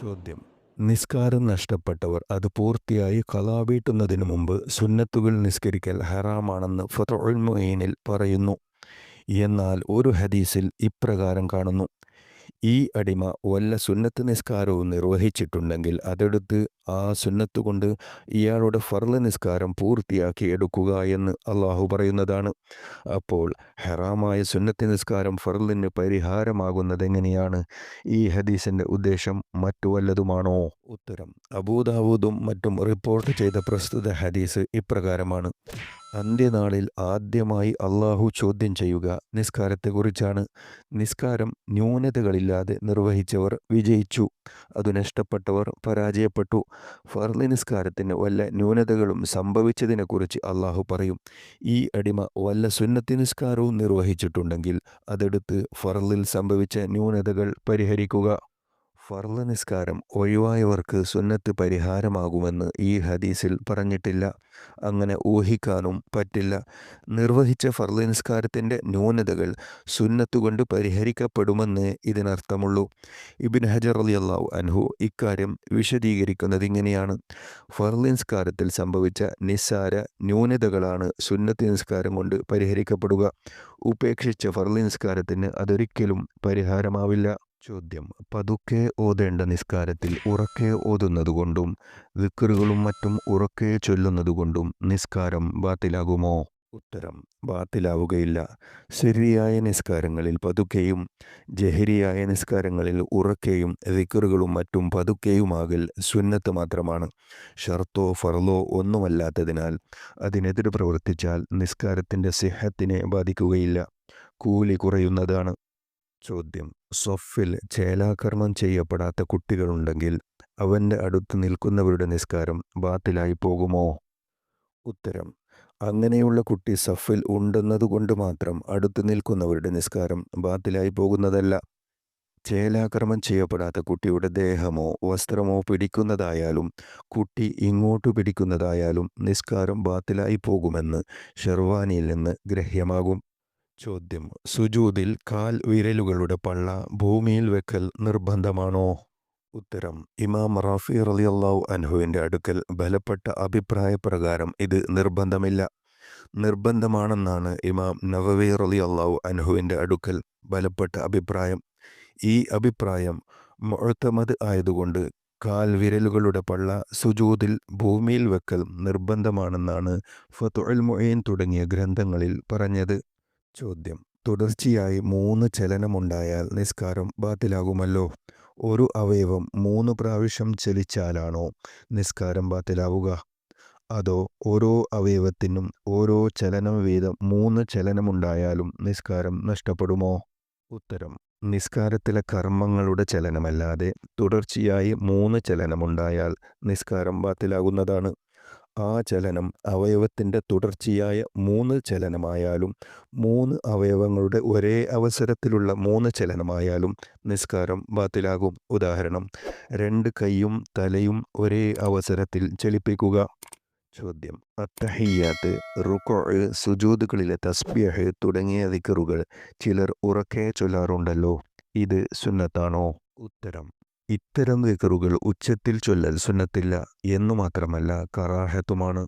ചോദ്യം. നിസ്കാരം നഷ്ടപ്പെട്ടവർ അത് പൂർത്തിയായി കലാവീട്ടുന്നതിന് മുമ്പ് സുന്നത്തുകൾ നിസ്കരിക്കൽ ഹറാമാണെന്ന് ഫതുൽ പറയുന്നു. എന്നാൽ ഒരു ഹദീസിൽ ഇപ്രകാരം കാണുന്നു. ഈ അടിമ വല്ല സുന്നത്ത് നിസ്കാരവും നിർവഹിച്ചിട്ടുണ്ടെങ്കിൽ അതെടുത്ത് ആ സുന്നത്ത് കൊണ്ട് ഇയാളുടെ ഫർൾ നിസ്കാരം പൂർത്തിയാക്കി എടുക്കുക എന്ന് അള്ളാഹു പറയുന്നതാണ്. അപ്പോൾ ഹെറാമായ സുന്നത്ത് നിസ്കാരം ഫർളിന് പരിഹാരമാകുന്നത് എങ്ങനെയാണ്? ഈ ഹദീസിന്റെ ഉദ്ദേശം മറ്റു വല്ലതുമാണോ? ഉത്തരം. അബൂദാവൂദും മറ്റും റിപ്പോർട്ട് ചെയ്ത പ്രസ്തുത ഹദീസ് ഇപ്രകാരമാണ്. അന്ത്യനാളിൽ ആദ്യമായി അള്ളാഹു ചോദ്യം ചെയ്യുക. നിസ്കാരത്തെക്കുറിച്ചാണ്. നിസ്കാരം ന്യൂനതകളില്ലാതെ നിർവഹിച്ചവർ വിജയിച്ചു. അതു നഷ്ടപ്പെട്ടവർ പരാജയപ്പെട്ടു. ഫർലി നിസ്കാരത്തിന് വല്ല ന്യൂനതകളും സംഭവിച്ചതിനെക്കുറിച്ച് അള്ളാഹു പറയും. ഈ അടിമ വല്ല സുന്നത്തി നിസ്കാരവും നിർവഹിച്ചിട്ടുണ്ടെങ്കിൽ അതെടുത്ത് ഫർലിൽ സംഭവിച്ച ന്യൂനതകൾ പരിഹരിക്കുക. ഫർൾ നിസ്കാരം ഒഴിവായവർക്ക് സുന്നത്ത് പരിഹാരമാകുമെന്ന് ഈ ഹദീസിൽ പറഞ്ഞിട്ടില്ല. അങ്ങനെ ഊഹിക്കാനും പറ്റില്ല. നിർവഹിച്ച ഫർൾ നിസ്കാരത്തിന്റെ ന്യൂനതകൾ സുന്നത്തുകൊണ്ട് പരിഹരിക്കപ്പെടുമെന്ന് ഇതിനർത്ഥമുള്ളൂ. ഇബിൻ ഹജർ അലി അള്ളാഹു അൻഹു ഇക്കാര്യം വിശദീകരിക്കുന്നത് ഇങ്ങനെയാണ്. ഫർൾ നിസ്കാരത്തിൽ സംഭവിച്ച നിസ്സാര ന്യൂനതകളാണ് സുന്നത്ത് നിസ്കാരം കൊണ്ട് പരിഹരിക്കപ്പെടുക. ഉപേക്ഷിച്ച ഫർൾ നിസ്കാരത്തിന് അതൊരിക്കലും പരിഹാരമാവില്ല. ചോദ്യം. പതുക്കെ ഓതേണ്ട നിസ്കാരത്തിൽ ഉറക്കെ ഓതുന്നതുകൊണ്ടും വിക്കറുകളും മറ്റും ഉറക്കെ ചൊല്ലുന്നതുകൊണ്ടും നിസ്കാരം ബാത്തിലാകുമോ? ഉത്തരം ബാത്തിലാവുകയില്ല. ശരിയായ നിസ്കാരങ്ങളിൽ പതുക്കെയും ജഹരിയായ നിസ്കാരങ്ങളിൽ ഉറക്കെയും വിക്കറുകളും മറ്റും പതുക്കെയുമാകൽ സുന്നത്ത് മാത്രമാണ്. ഷർത്തോ ഫറലോ ഒന്നുമല്ലാത്തതിനാൽ അതിനെതിരെ പ്രവർത്തിച്ചാൽ നിസ്കാരത്തിന്റെ സിഹത്തിനെ ബാധിക്കുകയില്ല. കൂലി കുറയുന്നതാണ്. ചോദ്യം. സൊഫിൽ ചേലാകർമ്മം ചെയ്യപ്പെടാത്ത കുട്ടികളുണ്ടെങ്കിൽ അവന്റെ അടുത്ത് നിൽക്കുന്നവരുടെ നിസ്കാരം ബാത്തിലായി പോകുമോ? ഉത്തരം. അങ്ങനെയുള്ള കുട്ടി സഫിൽ ഉണ്ടെന്നതുകൊണ്ട് മാത്രം അടുത്ത് നിൽക്കുന്നവരുടെ നിസ്കാരം ബാത്തിലായി പോകുന്നതല്ല. ചേലാക്രമം ചെയ്യപ്പെടാത്ത കുട്ടിയുടെ ദേഹമോ വസ്ത്രമോ പിടിക്കുന്നതായാലും കുട്ടി ഇങ്ങോട്ട് പിടിക്കുന്നതായാലും നിസ്കാരം ബാത്തിലായി പോകുമെന്ന് ഷെർവാനിയിൽ നിന്ന് ഗ്രഹ്യമാകും. ചോദ്യം. സുജൂതിൽ കാൽ വിരലുകളുടെ പള്ള ഭൂമിയിൽ വെക്കൽ നിർബന്ധമാണോ? ഉത്തരം. ഇമാം റാഫി റലിയല്ലാഹു അൻഹുവിന്റെ അടുക്കൽ ബലപ്പെട്ട അഭിപ്രായ പ്രകാരം ഇത് നിർബന്ധമില്ല. നിർബന്ധമാണെന്നാണ് ഇമാം നവവി റലി അള്ളാഹു അൻഹുവിന്റെ അടുക്കൽ ബലപ്പെട്ട അഭിപ്രായം. ഈ അഭിപ്രായം മുഴത്തമത് ആയതുകൊണ്ട് കാൽ വിരലുകളുടെ പള്ള സുജൂദിൽ ഭൂമിയിൽ വെക്കൽ നിർബന്ധമാണെന്നാണ് ഫത്തുൽ മൊയ്ൻ തുടങ്ങിയ ഗ്രന്ഥങ്ങളിൽ പറഞ്ഞത്. ചോദ്യം. തുടർച്ചയായി മൂന്ന് ചലനമുണ്ടായാൽ നിസ്കാരം ബാത്തിലാകുമല്ലോ. ഒരു അവയവം മൂന്ന് പ്രാവശ്യം ചലിച്ചാലാണോ നിസ്കാരം ബാത്തിലാവുക? അതോ ഓരോ അവയവത്തിനും ഓരോ ചലനം വീതം മൂന്ന് ചലനമുണ്ടായാലും നിസ്കാരം നഷ്ടപ്പെടുമോ? ഉത്തരം. നിസ്കാരത്തിലെ കർമ്മങ്ങളുടെ ചലനമല്ലാതെ തുടർച്ചയായി മൂന്ന് ചലനമുണ്ടായാൽ നിസ്കാരം ബാത്തിലാകുന്നതാണ്. ആ ചലനം അവയവത്തിന്റെ തുടർച്ചയായ മൂന്ന് ചലനമായാലും മൂന്ന് അവയവങ്ങളുടെ ഒരേ അവസരത്തിലുള്ള മൂന്ന് ചലനമായാലും നിസ്കാരം ബാത്തിലാകും. ഉദാഹരണം രണ്ട് കൈയും തലയും ഒരേ അവസരത്തിൽ ചലിപ്പിക്കുക. ചോദ്യം അത്തഹിയാത്ത് റുക്കോ സുജൂദുകളിലെ തസ്ബിയഹ് തുടങ്ങിയ ദിക്കറുകൾ ചിലർ ഉറക്കെ ചൊല്ലാറുണ്ടല്ലോ. ഇത് സുന്നത്താണോ? ഉത്തരം ഇത്തരം ദിക്കറുകൾ ഉച്ചത്തിൽ ചൊല്ലൽ സുന്നത്തില്ല എന്നു മാത്രമല്ല കറാഹത്തുമാണ്.